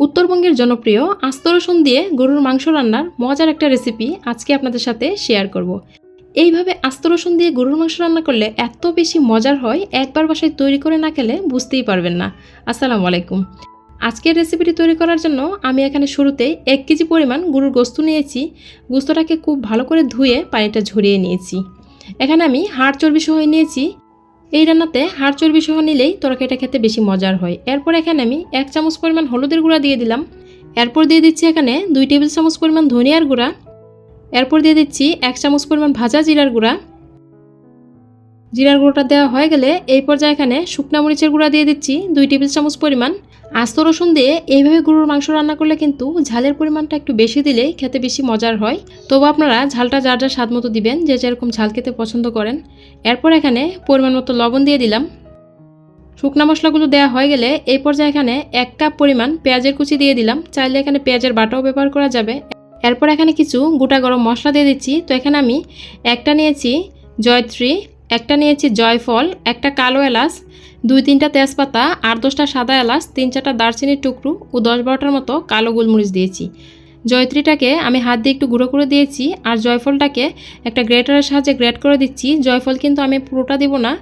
উত্তরবঙ্গের জনপ্রিয় আস্ত রসুন দিয়ে গরুর মাংস রান্নার মজার একটা রেসিপি আজকে আপনাদের সাথে শেয়ার করব। এইভাবে আস্ত রসুন দিয়ে গরুর মাংস রান্না করলে এত বেশি মজার হয়, একবার বাসায় তৈরি করে না খেলে বুঝতেই পারবেন না। আসসালামু আলাইকুম। আজকের রেসিপিটি তৈরি করার জন্য আমি এখানে শুরুতেই এক কেজি পরিমাণ গরুর গোস্ত নিয়েছি। গোস্তটাকে খুব ভালো করে ধুয়ে পানিটা ঝরিয়ে নিয়েছি। এখানে আমি হাড় চর্বি সহ নিয়েছি। এই রান্নাতে হাড় চর্বি সহ নিলেই তরকারিটা খেতে বেশি মজার হয়। এরপর এখানে আমি এক চামচ পরিমাণ হলুদের গুঁড়া দিয়ে দিলাম। এরপর দিয়ে দিচ্ছি এখানে দুই টেবিল চামচ পরিমাণ ধনিয়ার গুঁড়া। এরপর দিয়ে দিচ্ছি এক চামচ পরিমাণ ভাজা জিরার গুঁড়া। জিরার গুঁড়োটা দেওয়া হয়ে গেলে এই পর্যায়ে এখানে শুকনা মরিচের গুঁড়া দিয়ে দিচ্ছি দুই টেবিল চামচ পরিমাণ। আস্ত রসুন দিয়ে এইভাবে গরুর মাংস রান্না করলে কিন্তু ঝালের পরিমাণটা একটু বেশি দিলেই খেতে বেশি মজার হয়। তবু আপনারা ঝালটা যার যার স্বাদ মতো দিবেন, যে যেরকম ঝাল খেতে পছন্দ করেন। এরপর এখানে পরিমাণ মতো লবণ দিয়ে দিলাম। শুকনা মশলাগুলো দেওয়া হয়ে গেলে এই পর্যায়ে এখানে এক কাপ পরিমাণ পেঁয়াজের কুচি দিয়ে দিলাম। চাইলে এখানে পেঁয়াজের বাটাও ব্যবহার করা যাবে। এরপর এখানে কিছু গোটা গরম মশলা দিয়ে দিচ্ছি। তো এখানে আমি একটা নিয়েছি জয়ত্রী একটা নিয়েছি জয়ফল, একটা কালো এলাচ, দুই তিনটা তেজপাতা আট দশটা সাদা এলাচ, তিন চারটা দারচিনির টুকরো ও দশ বারোটার মতো কালো গোলমরিচ দিয়েছি। জয়ত্রীটাকে আমি হাত দিয়ে একটু গুঁড়ো করে দিয়েছি আর জয়ফলটাকে একটা গ্রেটারের সাহায্যে গ্রেট করে দিচ্ছি। জয়ফল কিন্তু আমি পুরোটা দিব না,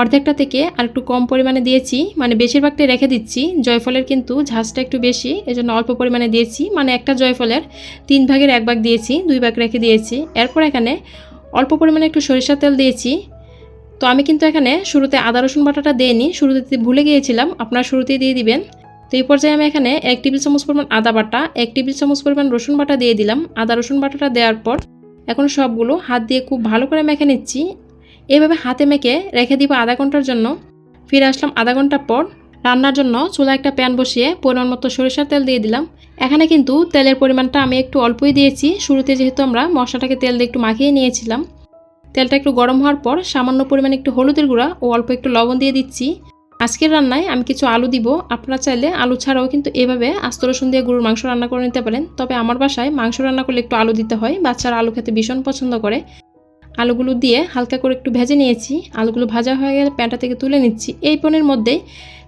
অর্ধেকটা থেকে আর একটু কম পরিমাণে দিয়েছি মানে বেশিরভাগটাই রেখে দিচ্ছি। জয়ফলের কিন্তু ঝাঁজটা একটু বেশি, এজন্য অল্প পরিমাণে দিয়েছি মানে একটা জয়ফলের তিন ভাগের এক ভাগ দিয়েছি, দুই ভাগ রেখে দিয়েছি। এরপর এখানে অল্প পরিমাণে একটু সরিষার তেল দিয়েছি তো আমি কিন্তু এখানে শুরুতে আদা, রসুন বাটাটা দিইনি, শুরুতে ভুলে গিয়েছিলাম, আপনারা শুরুতেই দিয়ে দিবেন। তো এই পর্যায়ে আমি এখানে এক টেবিল চামচ পরিমাণ আদা বাটা, এক টেবিল চামচ পরিমাণ রসুন বাটা দিয়ে দিলাম। আদা, রসুন বাটাটা দেওয়ার পর এখন সবগুলো হাত দিয়ে খুব ভালো করে মেখে নিচ্ছি। এভাবে হাতে মেখে রেখে দিব আধা ঘণ্টার জন্য। ফিরে আসলাম আধা ঘণ্টা পর। রান্নার জন্য চুলা একটা প্যান বসিয়ে পরিমাণ মতো সরিষার তেল দিয়ে দিলাম। এখানে কিন্তু তেলের পরিমাণটা আমি একটু অল্পই দিয়েছি। শুরুতে যেহেতু আমরা মশলাটাকে তেল দিয়ে একটু মাখিয়ে নিয়েছিলাম। তেলটা একটু গরম হওয়ার পর সামান্য পরিমাণে একটু হলুদের গুঁড়া ও অল্প একটু লবণ দিয়ে দিচ্ছি। আজকের রান্নায় আমি কিছু আলু দিব। আপনারা চাইলে আলু ছাড়াও কিন্তু এভাবে আস্ত রসুন দিয়ে গরুর মাংস রান্না করে নিতে পারেন। তবে আমার বাসায় মাংস রান্না করলে একটু আলু দিতে হয়। বাচ্চারা আলু খেতে ভীষণ পছন্দ করে। আলুগুলো দিয়ে হালকা করে একটু ভেজে নিয়েছি। আলুগুলো ভাজা হয়ে গেলে প্যাঁটা থেকে তুলে নিচ্ছি। এই পনেরো মধ্যে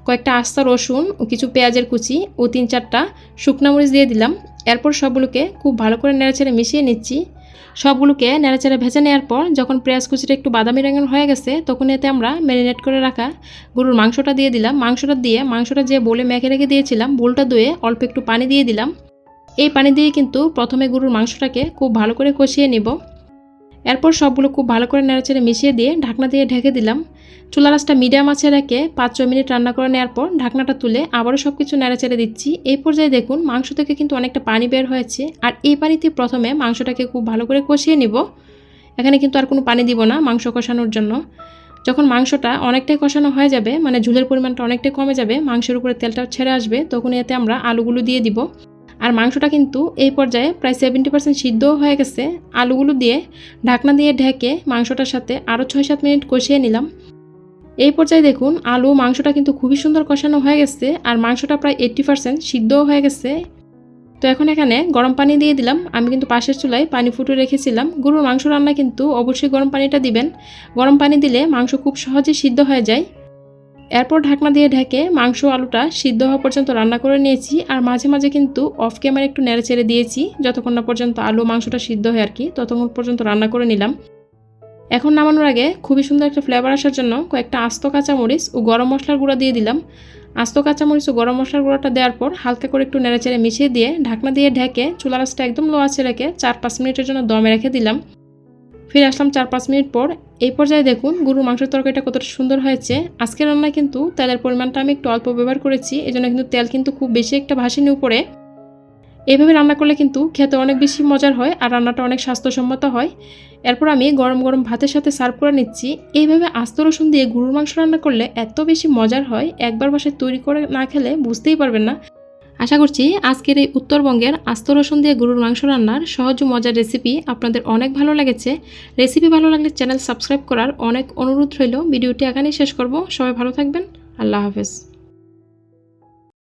কয়েকটা আস্তা রসুন ও কিছু পেঁয়াজের কুচি ও তিন চারটা শুকনা মরিচ দিয়ে দিলাম। এরপর সবগুলোকে খুব ভালো করে নেড়েচেড়ে মিশিয়ে নিচ্ছি। সবগুলোকে নেড়াচেড়ে ভেজে নেওয়ার পর যখন পেঁয়াজ কুচিটা একটু বাদামি রঙের হয়ে গেছে, তখন এতে আমরা ম্যারিনেট করে রাখা গরুর মাংসটা দিয়ে দিলাম। মাংসটা দিয়ে, মাংসটা যে বলে মেখে রেখে দিয়েছিলাম, বোলটা ধুয়ে অল্প একটু পানি দিয়ে দিলাম। এই পানি দিয়ে কিন্তু প্রথমে গরুর মাংসটাকে খুব ভালো করে কষিয়ে নিব। এরপর সবগুলো খুব ভালো করে নেড়েচেড়ে মিশিয়ে দিয়ে ঢাকনা দিয়ে ঢেকে দিলাম। চুলা রাসটা মিডিয়াম আছে রেখে পাঁচ ছয় মিনিট রান্না করে নেওয়ার পর ঢাকনাটা তুলে আবারও সব কিছু নেড়েচেড়ে দিচ্ছি। এই পর্যায়ে দেখুন মাংস থেকে কিন্তু অনেকটা পানি বের হয়েছে আর এই পানিতে প্রথমে মাংসটাকে খুব ভালো করে কষিয়ে নিব। এখানে কিন্তু আর কোনো পানি দিব না মাংস কষানোর জন্য। যখন মাংসটা অনেকটাই কষানো হয়ে যাবে মানে ঝুলের পরিমাণটা অনেকটাই কমে যাবে, মাংসের উপরে তেলটা ছেড়ে আসবে, তখন এতে আমরা আলুগুলো দিয়ে দিব। আর মাংসটা কিন্তু এই পর্যায়ে প্রায় সেভেন্টি পার্সেন্ট সিদ্ধও হয়ে গেছে। আলুগুলো দিয়ে ঢাকনা দিয়ে ঢেকে মাংসটার সাথে আরও ছয় সাত মিনিট কষিয়ে নিলাম। এই পর্যায়ে দেখুন, আলু মাংসটা কিন্তু খুবই সুন্দর কষানো হয়ে গেছে আর মাংসটা প্রায় এইট্টি পার্সেন্ট সিদ্ধও হয়ে গেছে। তো এখন এখানে গরম পানি দিয়ে দিলাম। আমি কিন্তু পাশের চুলায় পানি ফুটে রেখেছিলাম। গরুর মাংস রান্না কিন্তু অবশ্যই গরম পানিটা দিবেন। গরম পানি দিলে মাংস খুব সহজে সিদ্ধ হয়ে যায়। এরপর ঢাকনা দিয়ে ঢেকে মাংস আলুটা সিদ্ধ হওয়া পর্যন্ত রান্না করে নিয়েছি আর মাঝে মাঝে কিন্তু অফ ক্যামেরা একটু নেড়ে ছেড়ে দিয়েছি। যতক্ষণ না পর্যন্ত আলু মাংসটা সিদ্ধ হয় আর কি, ততক্ষণ পর্যন্ত রান্না করে নিলাম। এখন নামানোর আগে খুবই সুন্দর একটা ফ্লেভার আসার জন্য কয়েকটা আস্ত কাঁচামরিচ ও গরম মশলার গুঁড়া দিয়ে দিলাম। আস্ত কাঁচামরিচ ও গরম মশলার গুঁড়াটা দেওয়ার পর হালকা করে একটু নেড়ে চেড়ে মিশিয়ে দিয়ে ঢাকনা দিয়ে ঢেকে চুলা রাসটা একদম লো আছে রেখে চার পাঁচ মিনিটের জন্য দমে রেখে দিলাম। ফিরে আসলাম চার পাঁচ মিনিট পর। এই পর্যায়ে দেখুন, গরুর মাংসের তরকারিটা কতটা সুন্দর হয়েছে। আজকের রান্নায় কিন্তু তেলের পরিমাণটা আমি একটু অল্প ব্যবহার করেছি এই জন্য কিন্তু তেল কিন্তু খুব বেশি একটা ভাসিনি উপরে। এভাবে রান্না করলে কিন্তু খেতে অনেক বেশি মজার হয় আর রান্নাটা অনেক স্বাস্থ্যসম্মত হয়। এরপর আমি গরম গরম ভাতের সাথে সার্ভ করে নিচ্ছি। এইভাবে আস্ত রসুন দিয়ে গরুর মাংস রান্না করলে এত বেশি মজার হয়, একবার বাসায় তৈরি করে না খেলে বুঝতেই পারবেন না। আশা করছি আজকের এই উত্তরবঙ্গের আস্ত রসুন দিয়ে গরুর মাংস রান্নার সহজ মজার রেসিপি আপনাদের অনেক ভালো লেগেছে। রেসিপি ভালো লাগলে চ্যানেল সাবস্ক্রাইব করার অনেক অনুরোধ রইল। ভিডিওটি এখানেই শেষ করব। সবাই ভালো থাকবেন। আল্লাহ হাফেজ।